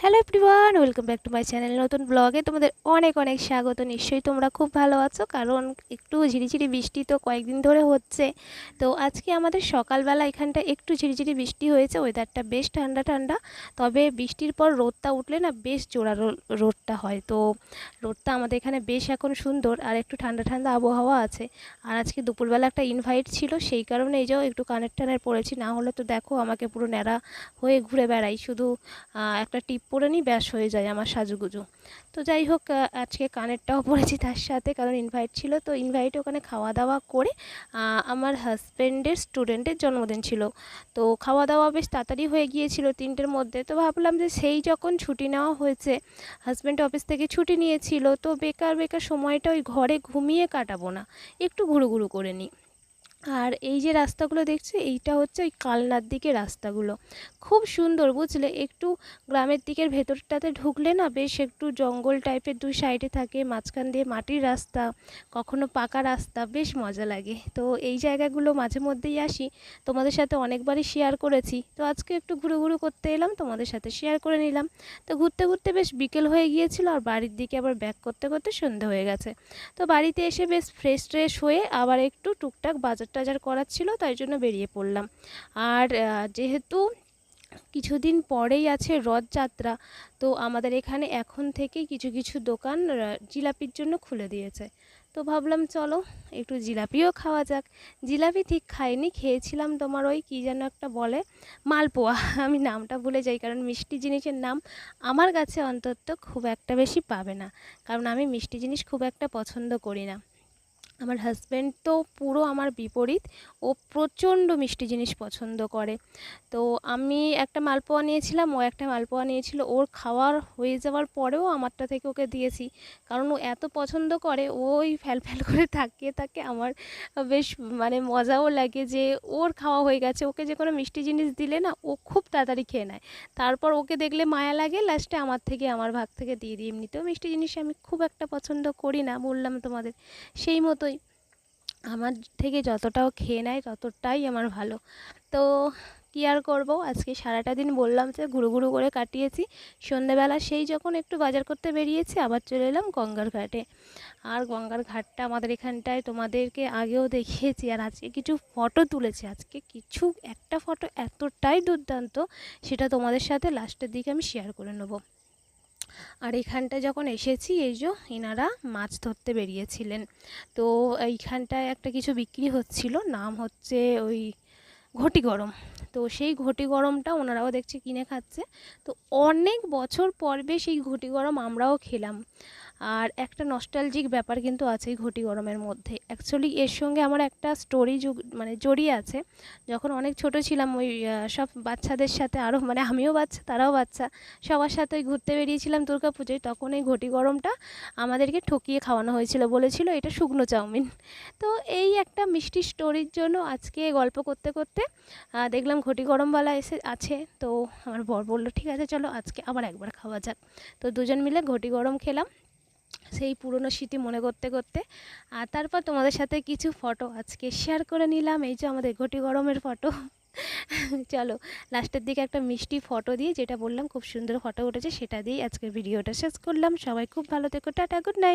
Hello everyone welcome back to my channel নতুন ব্লগে তোমাদের অনেক অনেক স্বাগত। নিশ্চয়ই তোমরা খুব ভালো আছো, কারণ একটু ঝিরিঝিরি বৃষ্টি তো কয়েকদিন ধরে হচ্ছে। তো আজকে আমাদের সকালবেলা এখানটা একটু ঝিরিঝিরি বৃষ্টি হয়েছে ওয়েদারটা বেশ ঠান্ডা ঠান্ডা। তবে বৃষ্টির পর রোদটা উঠলে না বেশ জোড়া রোদটা হয়। তো রোদটা আমাদের এখানে বেশ এখন সুন্দর, আর একটু ঠান্ডা ঠান্ডা আবহাওয়া আছে। আর আজকে দুপুরবেলা একটা ইনভাইট ছিল, সেই কারণে এই যাও একটু কানের টানের পড়েছি। না হলে তো দেখো, আমাকে পুরো ন্যাড়া হয়ে ঘুরে বেড়াই। শুধু একটা টিপ পরে ব্যাস হয়ে যায় আমার সাজুগুজু। তো যাই হোক আজকে কানেরটাও পড়েছি তার সাথে, কারণ ইনভাইট ছিল, তো ইনভাইটে ওখানে খাওয়া দাওয়া করে আমার হাজব্যান্ডের স্টুডেন্টের জন্মদিন ছিল। তো খাওয়া দাওয়া বেশ তাড়াতাড়ি হয়ে গিয়েছিল তিনটের মধ্যে, তো ভাবলাম যে সেই যখন ছুটি নেওয়া হয়েছে হাজব্যান্ড অফিস থেকে ছুটি নিয়েছিল, তো বেকার বেকার সময়টা ওই ঘরে ঘুমিয়ে কাটাবো না, একটু ঘুরু ঘুরু করে নিই। আর এই যে রাস্তাগুলো দেখছ, এইটা হচ্ছে ওই কালনার দিকে রাস্তাগুলো। খুব সুন্দর, বুঝলে? একটু গ্রামের দিকের ভেতরটাতে ঢুকলে না বেশ একটু জঙ্গল টাইপের দুই সাইডে থাকে, মাঝখান দিয়ে মাটির রাস্তা, কখনো পাকা রাস্তা, বেশ মজা লাগে। তো এই জায়গাগুলো মাঝে মধ্যেই আসি। তোমাদের সাথে অনেকবারই শেয়ার করেছি। তো আজকে একটু ঘুরু ঘুরু করতে এলাম, তোমাদের সাথে শেয়ার করে নিলাম। তো ঘুরতে ঘুরতে বেশ বিকেল হয়ে গিয়েছিল, আর বাড়ির দিকে আবার ব্যাক করতে করতে সন্ধে হয়ে গেছে। তো বাড়িতে এসে বেশ ফ্রেশ ট্রেশ হয়ে আবার একটু টুকটাক বাজার টাজার করার ছিল, তাই জন্য বেরিয়ে পড়লাম। আর যেহেতু কিছুদিন পরেই আছে রথযাত্রা, তো আমাদের এখানে এখন থেকেই কিছু কিছু দোকান জিলাপির জন্য খুলে দিয়েছে। তো ভাবলাম চলো, একটু জিলাপিও খাওয়া যাক। জিলাপি ঠিক খাইনি, খেয়েছিলাম তোমার ওই কী যেন একটা বলে, মালপোয়া। আমি নামটা ভুলে যাই, কারণ মিষ্টি জিনিসের নাম আমার কাছে অন্তত খুব একটা বেশি পাবে না। কারণ আমি মিষ্টি জিনিস খুব একটা পছন্দ করি না। আমার হাজব্যান্ড তো পুরো আমার বিপরীত। ও প্রচণ্ড মিষ্টি জিনিস পছন্দ করে। তো আমি একটা মালপোয়া নিয়েছিলাম, ও একটা মালপোয়া নিয়েছিল। ওর খাওয়ার হয়ে যাওয়ার পরেও আমারটা থেকে ওকে দিয়েছি। কারণ ও এত পছন্দ করে ওই ফ্যাল ফ্যাল করে থাকিয়ে থাকে আমার বেশ মানে মজাও লাগে যে ওর খাওয়া হয়ে গেছে। ওকে যে কোনো মিষ্টি জিনিস দিলে না, ও খুব তাড়াতাড়ি খেয়ে নেয়। তারপর ওকে দেখলে মায়া লাগে লাস্টে আমার থেকে, আমার ভাগ থেকে দিয়ে দিই। এমনিতেও মিষ্টি জিনিস আমি খুব একটা পছন্দ করি না, বললাম তোমাদের। সেই মতোই আমার থেকে যতটাও খেয়ে নেয় ততটাই আমার ভালো। তো কী আর করব? আজকে সারাটা দিন বললাম যে ঘুরু ঘুরু করে কাটিয়েছি। সন্ধেবেলা সেই যখন একটু বাজার করতে বেরিয়েছি, আবার চলে এলাম গঙ্গার ঘাটে। আর গঙ্গার ঘাটটা আমাদের এখানটায় তোমাদেরকে আগেও দেখিয়েছি, আর আজকে কিছু ফটো তুলেছি। আজকে কিছু, একটা ফটো এতটাই দুর্দান্ত, সেটা তোমাদের সাথে লাস্টের দিকে আমি শেয়ার করে নেব। আর এখানটা যখন এসেছি, এই যে এনারা মাছ ধরতে বেরিয়েছিলেন। তো এইখানটায় একটা কিছু বিক্রি হচ্ছিল, নাম হচ্ছে ওই ঘটি গরম। তো সেই ঘটি গরমটা ওনারাও দেখছে কিনে খাচ্ছে। তো অনেক বছর পর্বে সেই ঘটি গরম আমরাও খেলাম। আর একটা নস্টালজিক ব্যাপার কিন্তু আছে ঘটি গরমের মধ্যে। অ্যাকচুয়ালি এর সঙ্গে আমার একটা স্টোরি যুগ মানে জড়িয়ে আছে। যখন অনেক ছোট ছিলাম, ওই সব বাচ্চাদের সাথে আরও মানে আমিও বাচ্চা, তারাও বাচ্চা, সবার সাথে ওই ঘুরতে বেরিয়েছিলাম দুর্গা পুজোয় তখন এই ঘটি গরমটা আমাদেরকে ঠকিয়ে খাওয়ানো হয়েছিল, বলেছিল এটা শুকনো চাউমিন। তো এই একটা মিষ্টি স্টোরির জন্য আজকে গল্প করতে করতে দেখলাম ঘটি গরমওয়ালা এসে, আছে। তো আমার বর বলল, ঠিক আছে, চলো আজকে আবার একবার খাওয়া যাক। তো দুজন মিলে ঘটি গরম খেলাম। সেই পুরনো স্মৃতি মনে করতে করতে। আর তারপর তোমাদের সাথে কিছু ফটো আজকে শেয়ার করে নিলাম। এই যে আমাদের ঘটি গরমের ফটো চলো লাস্টের দিকে একটা মিষ্টি ফটো দিয়ে যেটা বললাম খুব সুন্দর ফটো উঠেছে, সেটা দিয়ে আজকে ভিডিওটা শেষ করলাম। সবাই খুব ভালো থেকো, টাটা গুড নাইট